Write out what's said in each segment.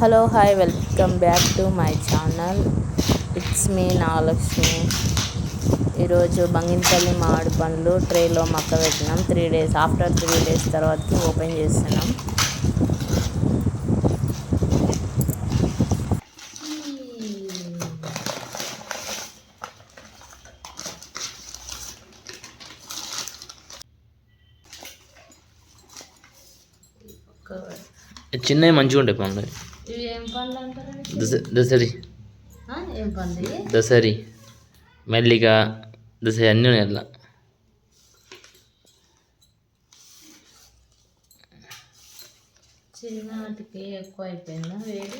Hello hi welcome back to my channel. It's me Nagalakshmi ఈరోజు బంగినపల్లి మామిడి పండ్లు ట్రేలో మక్క పెట్టినాం. Three days after three days తర్వాత ఓపెన్ చేస్తున్నాం. చిన్నవి మంచిగా ఉండే పండ్లు. దసరి. దసరి. మల్లిక దసరి అన్నీ ఉన్నాయి అట్లా చిన్నటికి ఎక్కువ అయిపోయిందా వేడి?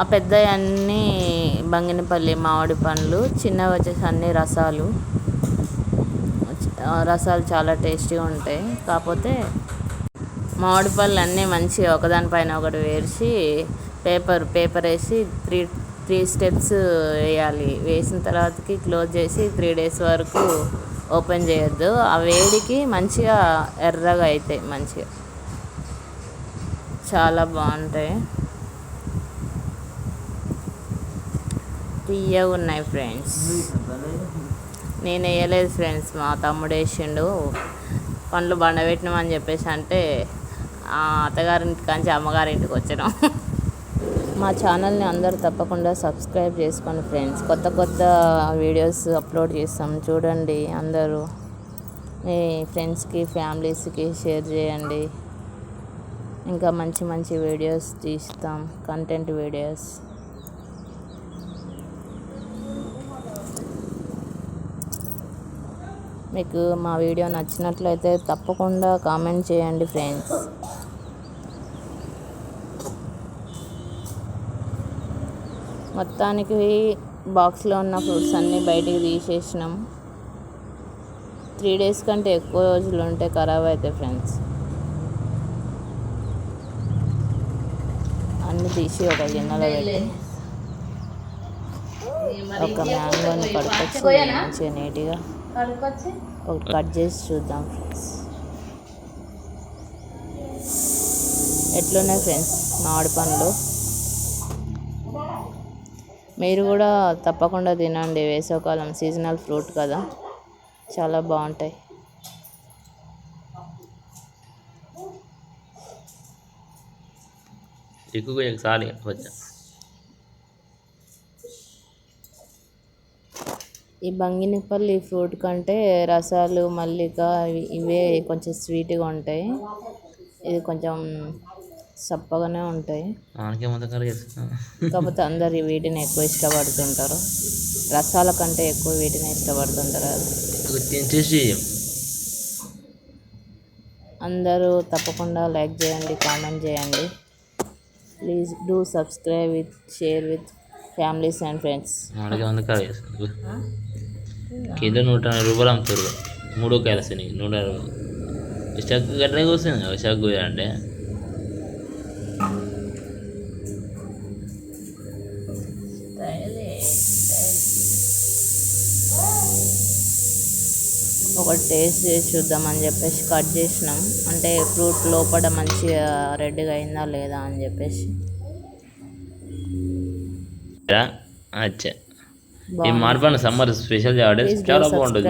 ఆ పెద్ద అన్నీ బంగినపల్లి మామిడి పండ్లు చిన్నవి వచ్చేసి అన్ని రసాలు. రసాలు చాలా టేస్టీగా ఉంటాయి. కాకపోతే మామిడి పళ్ళు అన్నీ మంచిగా ఒకదానిపైన ఒకటి వేసి పేపర్ పేపర్ వేసి త్రీ త్రీ స్టెప్స్ వేయాలి. వేసిన తర్వాతకి క్లోజ్ చేసి త్రీ డేస్ వరకు ఓపెన్ చేయొద్దు. ఆ వేడికి మంచిగా ఎర్రగా అవుతాయి మంచిగా. చాలా బాగుంటాయి. తీయగా ఉన్నాయి ఫ్రెండ్స్. నేను వేయలేదు ఫ్రెండ్స్ మా తమ్ముడు వేసిండు. పండ్లు బండబెట్టినామని చెప్పేసి అంటే ఆ అత్తగారింటి కాంచి అమ్మగారింటికి వచ్చినాం. మా ఛానల్ని అందరూ తప్పకుండా సబ్స్క్రైబ్ చేసుకోండి ఫ్రెండ్స్. కొత్త కొత్త వీడియోస్ అప్లోడ్ చేస్తాం. చూడండి అందరూ. మీ ఫ్రెండ్స్కి ఫ్యామిలీస్కి షేర్ చేయండి. ఇంకా మంచి మంచి వీడియోస్ తీస్తాం. Content videos. మీకు మా వీడియో నచ్చినట్లయితే తప్పకుండా కామెంట్ చేయండి ఫ్రెండ్స్. మొత్తానికి బాక్స్లో ఉన్న ఫ్రూట్స్ అన్నీ బయటికి తీసేసినాం. త్రీ డేస్ కంటే ఎక్కువ రోజులు ఉంటే ఖరాబ్ అవుతాయి ఫ్రెండ్స్. అన్నీ తీసి ఒక గిన్నెలో పెట్టి ఒక మ్యాంగోని కడుకొచ్చి మంచిగా నీట్గా ఒకటి కట్ చేసి చూద్దాం ఫ్రెండ్స్. ఎట్లున్నాయి ఫ్రెండ్స్ మామిడి పండ్లు? మీరు కూడా తప్పకుండా తినండి. వేసవకాలం సీజనల్ ఫ్రూట్ కదా. చాలా బాగుంటాయి. ఎక్కువగా చాలు కొంచెం ఈ బంగినపల్లి ఫ్రూట్ కంటే రసాలు మల్లిక ఇవి- ఇవే కొంచెం స్వీట్గా ఉంటాయి. ఇది కొంచెం సప్పగానే ఉంటాయి. కాకపోతే అందరు వీటిని ఎక్కువ ఇష్టపడుతుంటారు. రసాల కంటే ఎక్కువ వీటిని ఇష్టపడుతుంటారు అందరూ తప్పకుండా లైక్ చేయండి కామెంట్ చేయండి. Please do subscribe with share with families and friends. Kilo నూట రూపాయలు అమ్ముతారు. మూడో కాయలు నూట అరవై విశాఖ గట్లనే వస్తుంది విశాఖ అంటే ఒకటి టేస్ట్ చేసి చూద్దామని చెప్పేసి కట్ చేసినాం. అంటే ఫ్రూట్ లోపల మంచిగా రెడ్గా అయిందా లేదా అని చెప్పేసి. అచ్చా. ఈ మార్పాన్ని సమ్మర్ స్పెషల్ చాలా బాగుంటుంది.